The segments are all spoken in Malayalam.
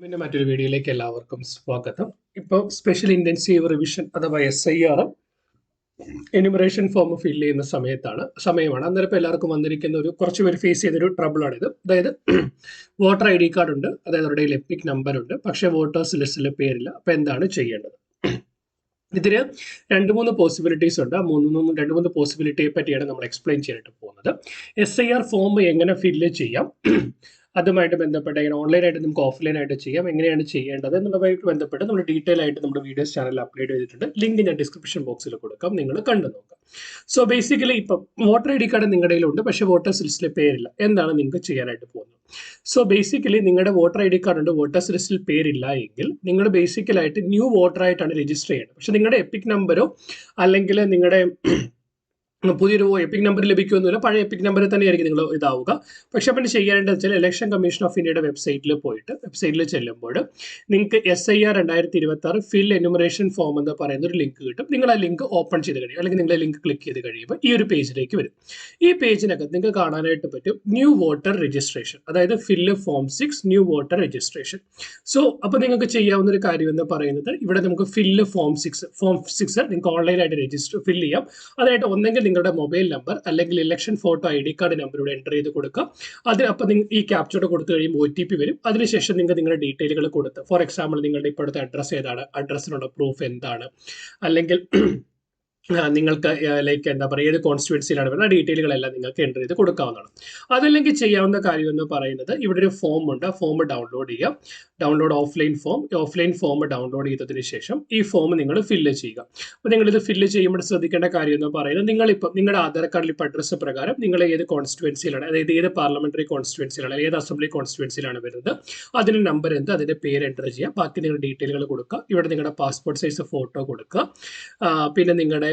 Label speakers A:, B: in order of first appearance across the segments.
A: പിന്നെ മറ്റൊരു വീഡിയോയിലേക്ക് എല്ലാവർക്കും സ്വാഗതം. ഇപ്പോൾ സ്പെഷ്യൽ ഇന്റൻസീവ് റിവിഷൻ അഥവാ S I R enumeration form fill ചെയ്യുന്ന സമയത്താണ് സമയമാണ്. അന്നേരം ഇപ്പോൾ എല്ലാവർക്കും വന്നിരിക്കുന്ന ഒരു കുറച്ച് പേര് ഫേസ് ചെയ്തൊരു ട്രബിളാണിത് അതായത് വോട്ടർ ഐ ഡി കാർഡ് ഉണ്ട് അതായത് അവരുടെ എപ്പിക് നമ്പർ ഉണ്ട് പക്ഷേ വോട്ടേഴ്സ് ലിസ്റ്റിലെ പേരില്ല. അപ്പോൾ എന്താണ് ചെയ്യേണ്ടത്? ഇതിന് രണ്ട് മൂന്ന് പോസിബിലിറ്റീസ് ഉണ്ട്. മൂന്ന് മൂന്ന് രണ്ട് മൂന്ന് പോസിബിലിറ്റിയെ പറ്റിയാണ് നമ്മൾ എക്സ്പ്ലെയിൻ ചെയ്തിട്ട് പോകുന്നത്. എസ് ഐ ആർ ഫോം എങ്ങനെ ഫില്ല് ചെയ്യാം? അതുമായിട്ട് ബന്ധപ്പെട്ട് എങ്ങനെ ഓൺലൈനായിട്ട് നമുക്ക് ഓഫ്ലൈനായിട്ട് ചെയ്യാം. എങ്ങനെയാണ് ചെയ്യേണ്ടത് എന്നുള്ളതുമായിട്ട് ബന്ധപ്പെട്ട് നമ്മൾ ഡീറ്റെയിൽ ആയിട്ട് നമ്മുടെ വീഡിയോസ് ചാനൽ അപ്ലോഡ് ചെയ്തിട്ടുണ്ട്. ലിങ്ക് ഞാൻ ഡിസ്ക്രിപ്ഷൻ ബോക്സിൽ കൊടുക്കാം. നിങ്ങൾ കണ്ടു നോക്കാം. സോ ബേസിക്കലി ഇപ്പം വോട്ടർ ഐ ഡി കാർഡ് നിങ്ങളുടെ കയ്യിലുണ്ട്. പക്ഷേ വോട്ടേഴ്സ് ലിസ്റ്റിലെ പേരില്ല. എന്താണ് നിങ്ങൾക്ക് ചെയ്യാനായിട്ട് പോകുന്നത്? സോ ബേസിക്കലി നിങ്ങളുടെ വോട്ടർ ഐ ഡി കാർഡ് ഉണ്ട് വോട്ടേഴ്സ് ലിസ്റ്റിൽ പേരില്ല എങ്കിൽ നിങ്ങൾ ബേസിക്കലായിട്ട് ന്യൂ വോട്ടർ ആയിട്ടാണ് രജിസ്റ്റർ ചെയ്യേണ്ടത് പക്ഷെ നിങ്ങളുടെ എപ്പിക് നമ്പറോ അല്ലെങ്കിൽ നിങ്ങളുടെ പുതിയൊരു എപ്പിക് നമ്പർ ലഭിക്കുമെന്നില്ല പഴയ എപ്പിക് നമ്പറിൽ തന്നെയായിരിക്കും നിങ്ങൾ ഇതാവുക. പക്ഷെ പിന്നെ ചെയ്യേണ്ടത് വെച്ചാൽ ഇലക്ഷൻ കമ്മീഷൻ ഓഫ് ഇന്ത്യയുടെ വെബ്സൈറ്റിൽ പോയിട്ട് വെബ്സൈറ്റിൽ ചെല്ലുമ്പോൾ നിങ്ങൾക്ക് എസ് ഐ ആർ രണ്ടായിരത്തി ഇരുപത്തി ആറ് ഫിൽ എനുമറേഷൻ ഫോം എന്ന് പറയുന്ന ഒരു ലിങ്ക് കിട്ടും. നിങ്ങൾ ആ ലിങ്ക് ഓപ്പൺ ചെയ്ത് കഴിയും. അല്ലെങ്കിൽ നിങ്ങൾ ലിങ്ക് ക്ലിക്ക് ചെയ്ത് കഴിയുമ്പോൾ ഈ ഒരു പേജിലേക്ക് വരും. ഈ പേജിനകത്ത് നിങ്ങൾക്ക് കാണാനായിട്ട് പറ്റും ന്യൂ വോട്ടർ രജിസ്ട്രേഷൻ അതായത് fill form six new voter registration so അപ്പോൾ നിങ്ങൾക്ക് ചെയ്യാവുന്ന ഒരു കാര്യം എന്ന് പറയുന്നത് ഇവിടെ നമുക്ക് fill form six form six നിങ്ങൾക്ക് ഓൺലൈനായിട്ട് രജിസ്റ്റർ ഫില്ല് ചെയ്യാം. അതായിട്ട് ഒന്നെങ്കിൽ നിങ്ങളുടെ മൊബൈൽ നമ്പർ അല്ലെങ്കിൽ election photo I D card number ഇവിടെ എന്റർ ചെയ്ത് കൊടുക്കുക. അതിന് നിങ്ങൾ ഈ ക്യാപ്ചോടെ കൊടുത്തു കഴിയുമ്പോൾ ഒ ടി പി വരും. അതിനുശേഷം നിങ്ങൾ നിങ്ങളുടെ ഡീറ്റെയിലുകൾ കൊടുത്ത്. ഫോർ എക്സാമ്പിൾ നിങ്ങളുടെ ഇപ്പോഴത്തെ അഡ്രസ്സ് ഏതാണ്? അഡ്രസ്സിനുള്ള പ്രൂഫ് എന്താണ്? അല്ലെങ്കിൽ നിങ്ങൾക്ക് ലൈക്ക് എന്താ പറയുക ഏത് കോൺസ്റ്റിറ്റ്യൻസിയിലാണ് വരുന്നത് ഡീറ്റെയിലുകളെല്ലാം നിങ്ങൾക്ക് എന്റർ ചെയ്ത് കൊടുക്കാവുന്നതാണ്. അതല്ലെങ്കിൽ ചെയ്യാവുന്ന കാര്യം എന്ന് പറയുന്നത് ഇവിടെ ഒരു ഫോം ഉണ്ട്. ആ ഫോം ഡൗൺലോഡ് ചെയ്യുക. Download offline form offline form download ചെയ്തതിന് ശേഷം ഈ ഫോം നിങ്ങൾ ഫില്ല് ചെയ്യുക. അപ്പോൾ നിങ്ങളിത് ഫില്ല് ചെയ്യുമ്പോൾ ശ്രദ്ധിക്കേണ്ട കാര്യം എന്ന് പറയുന്നത് നിങ്ങളിപ്പോൾ നിങ്ങളുടെ ആധാർ കാർഡിൽ ഇപ്പോൾ അഡ്രസ്സ് പ്രകാരം നിങ്ങൾ ഏത് കോൺസ്റ്റുവൻസിയിലാണ് അതായത് ഏത് പാർലമെന്ററി കോൺസ്റ്റുവൻസിയിലാണ് ഏത് അസംബ്ലി കോൺസ്റ്റുവൻസിയിലാണ് വരുന്നത് അതിന് നമ്പർ എന്ത് അതിന്റെ പേര് എന്റർ ചെയ്യുക. ബാക്കി നിങ്ങളുടെ ഡീറ്റെയിലുകൾ കൊടുക്കുക. ഇവിടെ നിങ്ങളുടെ പാസ്പോർട്ട് സൈസ് ഫോട്ടോ കൊടുക്കുക. പിന്നെ നിങ്ങളുടെ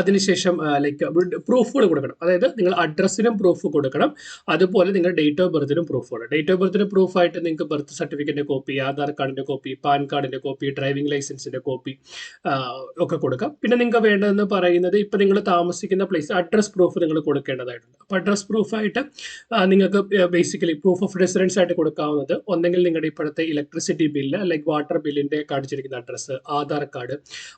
A: അതിനുശേഷം ലൈക്ക് പ്രൂഫുകൾ കൊടുക്കണം. അതായത് നിങ്ങൾ അഡ്രസ്സിനും പ്രൂഫ് കൊടുക്കണം. അതുപോലെ നിങ്ങൾ ഡേറ്റ് ഓഫ് ബർത്തിനും പ്രൂഫ് കൊടുക്കണം ഡേറ്റ് ഓഫ് ബർത്തിന് പ്രൂഫായിട്ട് നിങ്ങൾക്ക് ബർത്ത് സർട്ടിഫിക്കറ്റിന്റെ കോപ്പി ആധാർ കാർഡിന്റെ കോപ്പി പാൻ കാർഡിന്റെ കോപ്പി ഡ്രൈവിംഗ് ലൈസൻസിന്റെ കോപ്പി ഒക്കെ കൊടുക്കാം. പിന്നെ നിങ്ങൾക്ക് വേണ്ടതെന്ന് പറയുന്നത് ഇപ്പം നിങ്ങൾ താമസിക്കുന്ന പ്ലേസ് അഡ്രസ് പ്രൂഫ് നിങ്ങൾ കൊടുക്കേണ്ടതായിട്ടുണ്ട്. അപ്പോൾ അഡ്രസ് പ്രൂഫായിട്ട് നിങ്ങൾക്ക് ബേസിക്കലി പ്രൂഫ് ഓഫ് റെസിഡൻസ് ആയിട്ട് കൊടുക്കാവുന്നത് ഒന്നെങ്കിൽ നിങ്ങളുടെ ഇപ്പോഴത്തെ ഇലക്ട്രിസിറ്റി ബില്ല് അല്ലെങ്കിൽ വാട്ടർ ബില്ലിന്റെ കാണിച്ചിരിക്കുന്ന അഡ്രസ്സ് ആധാർ കാർഡ്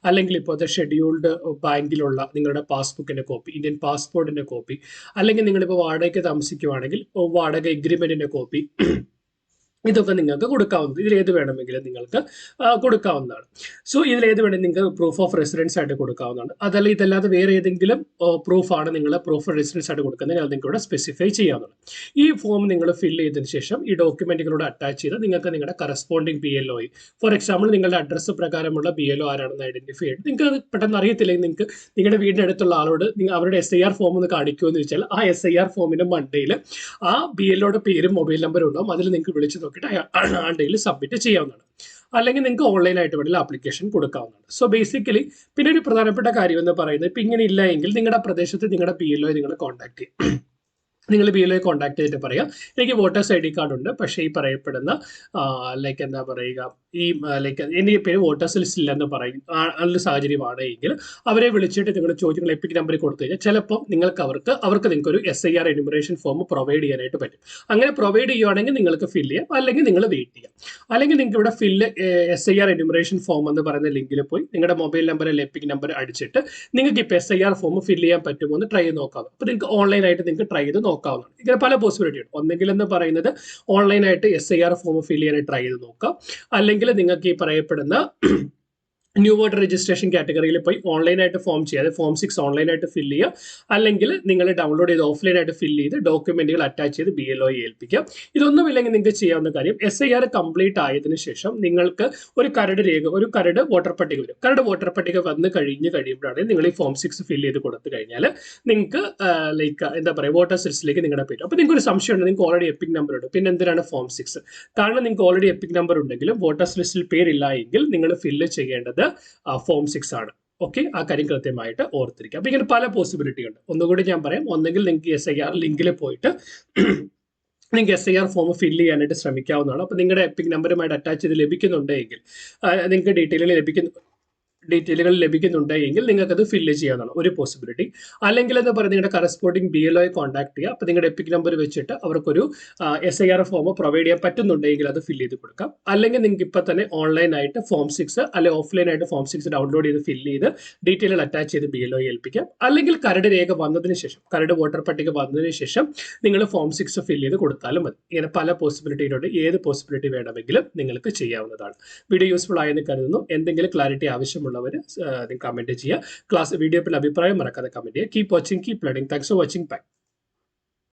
A: അല്ലെങ്കിൽ ഇപ്പോഴത്തെ ഷെഡ്യൂൾഡ് ബാങ്കിലുള്ള നിങ്ങളുടെ പാസ്ബുക്കിന്റെ കോപ്പി ഇന്ത്യൻ പാസ്പോർട്ടിന്റെ കോപ്പി അല്ലെങ്കിൽ നിങ്ങളിപ്പോൾ വാടകയ്ക്ക് താമസിക്കുവാണെങ്കിൽ വാടക എഗ്രിമെന്റിന്റെ കോപ്പി ഇതൊക്കെ നിങ്ങൾക്ക് കൊടുക്കാവുന്നത് ഇതിലേത് വേണമെങ്കിലും നിങ്ങൾക്ക് കൊടുക്കാവുന്നതാണ്. സോ ഇതിലേത് വേണമെങ്കിലും നിങ്ങൾക്ക് പ്രൂഫ് ഓഫ് റെസിഡൻസ് ആയിട്ട് കൊടുക്കാവുന്നതാണ്. അതല്ല ഇതല്ലാതെ വേറെ ഏതെങ്കിലും പ്രൂഫാണ് നിങ്ങൾ പ്രൂഫ് ഓഫ് റെസിഡൻസ് ആയിട്ട് കൊടുക്കുന്നത്. അത് നിങ്ങളുടെ സ്പെസിഫൈ ചെയ്യാവുന്നതാണ്. ഈ ഫോം നിങ്ങൾ ഫില്ല് ചെയ്തതിന് ശേഷം ഈ ഡോക്യുമെന്റുകളോട് അറ്റാച്ച് ചെയ്ത് നിങ്ങൾക്ക് നിങ്ങളുടെ corresponding B L O for example നിങ്ങളുടെ അഡ്രസ്സ് പ്രകാരമുള്ള ബി എൽ ഒ ആരാണെന്ന് ഐഡന്റിഫൈ ചെയ്ത് നിങ്ങൾക്ക് അത് പെട്ടെന്ന് അറിയത്തില്ലെങ്കിൽ നിങ്ങൾക്ക് നിങ്ങളുടെ വീടിനടുത്തുള്ള ആളോട് നിങ്ങൾ അവരുടെ എസ് ഐ ആർ ഫോം ഒന്ന് കാണിക്കുമെന്ന് വെച്ചാൽ ആ എസ് ഐ ആർ ഫോമിന്റെ മണ്ടയിൽ ആ ബി എൽ ഒയുടെ പേരും മൊബൈൽ നമ്പറും ഉണ്ടാവും. അതിൽ നിങ്ങൾക്ക് വിളിച്ച് നോക്കിയിട്ട് ആ സബ്മിറ്റ് ചെയ്യാവുന്നതാണ്. അല്ലെങ്കിൽ നിങ്ങൾക്ക് ഓൺലൈനായിട്ട് വേണമെങ്കിൽ ആപ്ലിക്കേഷൻ കൊടുക്കാവുന്നതാണ്. സോ ബേസിക്കലി പിന്നെ ഒരു പ്രധാനപ്പെട്ട കാര്യം എന്ന് പറയുന്നത് ഇപ്പം ഇങ്ങനെ ഇല്ല എങ്കിൽ നിങ്ങളുടെ പ്രദേശത്ത് നിങ്ങളുടെ പി എൽ ഒ നിങ്ങൾ കോൺടാക്ട് ചെയ്യും. നിങ്ങൾ ബി എൽ കോൺടാക്ട് ചെയ്തിട്ട് പറയാം. എനിക്ക് വോട്ടേഴ്സ് ഐ ഡി കാർഡ് ഉണ്ട്. പക്ഷേ ഈ പറയപ്പെടുന്ന ലൈക്ക് എന്താ പറയുക ഈ ലൈക്ക് എന്റെ പേര് വോട്ടേഴ്സ് ലിസ്റ്റ് ഇല്ലെന്ന് പറയും. നല്ല സാഹചര്യമാണ് എങ്കിൽ അവരെ വിളിച്ചിട്ട് നിങ്ങളുടെ ചോദ്യങ്ങൾ എപ്പിക് നമ്പറിൽ കൊടുത്തു കഴിഞ്ഞാൽ ചിലപ്പോൾ നിങ്ങൾക്ക് അവർക്ക് അവർക്ക് നിങ്ങൾക്ക് ഒരു S I R enumeration form provide ചെയ്യാനായിട്ട് പറ്റും. അങ്ങനെ പ്രൊവൈഡ് ചെയ്യുവാണെങ്കിൽ നിങ്ങൾക്ക് ഫില്ല് ചെയ്യാം. അല്ലെങ്കിൽ നിങ്ങൾ വെയിറ്റ് ചെയ്യാം. അല്ലെങ്കിൽ നിങ്ങൾക്ക് ഇവിടെ fill S I R enumeration form എന്ന് പറയുന്ന ലിങ്കിൽ പോയി നിങ്ങളുടെ മൊബൈൽ നമ്പർ അല്ലെങ്കിൽ എപ്പിക് നമ്പർ അടിച്ചിട്ട് നിങ്ങൾക്ക് ഇപ്പോൾ S I R form fill ചെയ്യാൻ പറ്റുമോ എന്ന് ട്രൈ ചെയ്ത് നോക്കാം. അപ്പോൾ നിങ്ങൾക്ക് ഓൺലൈൻ ആയിട്ട് നിങ്ങൾക്ക് ട്രൈ ചെയ്ത് നോക്കാവുന്നതാണ്. ഇങ്ങനെ പല പോസിബിലിറ്റി ഉണ്ട്. ഒന്നെങ്കിൽ എന്ന് പറയുന്നത് ഓൺലൈനായിട്ട് S I R form fill ചെയ്യാനായിട്ട് ട്രൈ ചെയ്ത് നോക്കാം. അല്ലെങ്കിൽ നിങ്ങൾക്ക് ഈ പറയപ്പെടുന്ന ന്യൂ വോട്ടർ രജിസ്ട്രേഷൻ കാറ്റഗറിയിൽ പോയി ഓൺലൈനായിട്ട് ഫോം ചെയ്യുക. അതായത് ഫോം സിക്സ് ഓൺലൈനായിട്ട് ഫില്ല് ചെയ്യുക. അല്ലെങ്കിൽ നിങ്ങൾ ഡൗൺലോഡ് ചെയ്ത് ഓഫ്ലൈനായിട്ട് ഫില്ല് ചെയ്ത് ഡോക്യുമെന്റുകൾ അറ്റാച്ച് ചെയ്ത് ബി എൽ ഒ ഏൽപ്പിക്കുക. ഇതൊന്നുമില്ലെങ്കിൽ നിങ്ങൾക്ക് ചെയ്യാവുന്ന കാര്യം എസ് ഐ ആർ കംപ്ലീറ്റ് ആയതിനു ശേഷം നിങ്ങൾക്ക് ഒരു കരട് രേഖ ഒരു കരട് വോട്ടർ പട്ടിക വരും. കരട് വോട്ടർ പട്ടിക വന്ന് കഴിഞ്ഞ് കഴിയുമ്പോഴാണ് നിങ്ങൾ ഈ ഫോം സിക്സ് ഫില്ല് ചെയ്ത് കൊടുത്തു കഴിഞ്ഞാൽ നിങ്ങൾക്ക് ലൈക്ക് എന്താ പറയുക വോട്ടേഴ്സ് ലിസ്റ്റിലേക്ക് നിങ്ങളുടെ പേര് അപ്പോൾ നിങ്ങൾക്ക് ഒരു സംശയമുണ്ട് നിങ്ങൾക്ക് ഓൾറെഡി എപ്പിക് നമ്പർ ഉണ്ട്. പിന്നെ എന്തിനാണ് ഫോം സിക്സ് കാരണം നിങ്ങൾക്ക് ഓൾറെഡി എപ്പിക് നമ്പർ ഉണ്ടെങ്കിലും വോട്ടേഴ്സ് ലിസ്റ്റിൽ പേരില്ല എങ്കിൽ നിങ്ങൾ ഫില്ല് ചെയ്യേണ്ടത് ഫോം സിക്സ് ആണ്. ഓക്കെ ആ കാര്യം കൃത്യമായിട്ട് ഓർത്തിരിക്കുക. അപ്പൊ ഇങ്ങനെ പല പോസിബിലിറ്റി ഉണ്ട്. ഒന്നുകൂടി ഞാൻ പറയാം. ഒന്നെങ്കിൽ നിങ്ങൾക്ക് എസ് ഐ ആർ ലിങ്കിൽ പോയിട്ട് നിങ്ങൾക്ക് S I R form fill ചെയ്യാനായിട്ട് ശ്രമിക്കാവുന്നതാണ്. അപ്പോൾ നിങ്ങളുടെ എപ്പിക് നമ്പറുമായിട്ട് അറ്റാച്ച് ചെയ്ത് ലഭിക്കുന്നുണ്ടെങ്കിൽ നിങ്ങൾക്ക് ഡീറ്റെയിൽ ലഭിക്കുന്നു. ഡീറ്റെയിലുകൾ ലഭിക്കുന്നുണ്ടെങ്കിൽ നിങ്ങൾക്ക് അത് ഫില്ല് ചെയ്യാവുന്നതാണ്. ഒരു പോസിബിലിറ്റി അല്ലെങ്കിൽ എന്ന് പറയുന്നത് നിങ്ങളുടെ കറസ്പോണ്ടിങ് ബി എൽ ഒയെ കോൺടാക്ട് ചെയ്യുക. അപ്പോൾ നിങ്ങളുടെ എപ്പിക് നമ്പർ വെച്ചിട്ട് അവർക്കൊരു S I R form provide ചെയ്യാൻ പറ്റുന്നുണ്ടെങ്കിൽ അത് ഫില്ല് ചെയ്ത് കൊടുക്കാം. അല്ലെങ്കിൽ നിങ്ങൾക്ക് ഇപ്പോൾ തന്നെ ഓൺലൈനായിട്ട് ഫോം സിക്സ് അല്ലെങ്കിൽ ഓഫ്ലൈൻ ആയിട്ട് ഫോം സിക്സ് ഡൗൺലോഡ് ചെയ്ത് ഫില്ല് ചെയ്ത് ഡീറ്റെയിലുകൾ അറ്റാച്ച് ചെയ്ത് ബി എൽ ഒയെ ഏൽപ്പിക്കാം. അല്ലെങ്കിൽ കരട് രേഖ വന്നതിന് ശേഷം കരട് വോട്ടർ പട്ടിക വന്നതിന് ശേഷം നിങ്ങൾ ഫോം സിക്സ് ഫില്ല് ചെയ്ത് കൊടുത്താലും മതി. ഇങ്ങനെ പല പോസിബിലിറ്റിയിലുണ്ട് ഏത് പോസിബിലിറ്റി വേണമെങ്കിലും നിങ്ങൾക്ക് ചെയ്യാവുന്നതാണ്. വീഡിയോ യൂസ്ഫുൾ ആയെന്ന് കരുതുന്നു. എന്തെങ്കിലും ക്ലാരിറ്റി ആവശ്യമുള്ളവർ കമന്റ് ചെയ്യുക. ക്ലാസ് വീഡിയോ അഭിപ്രായം മറക്കാതെ കമന്റ് ചെയ്യുക. Keep watching keep learning thanks for watching bye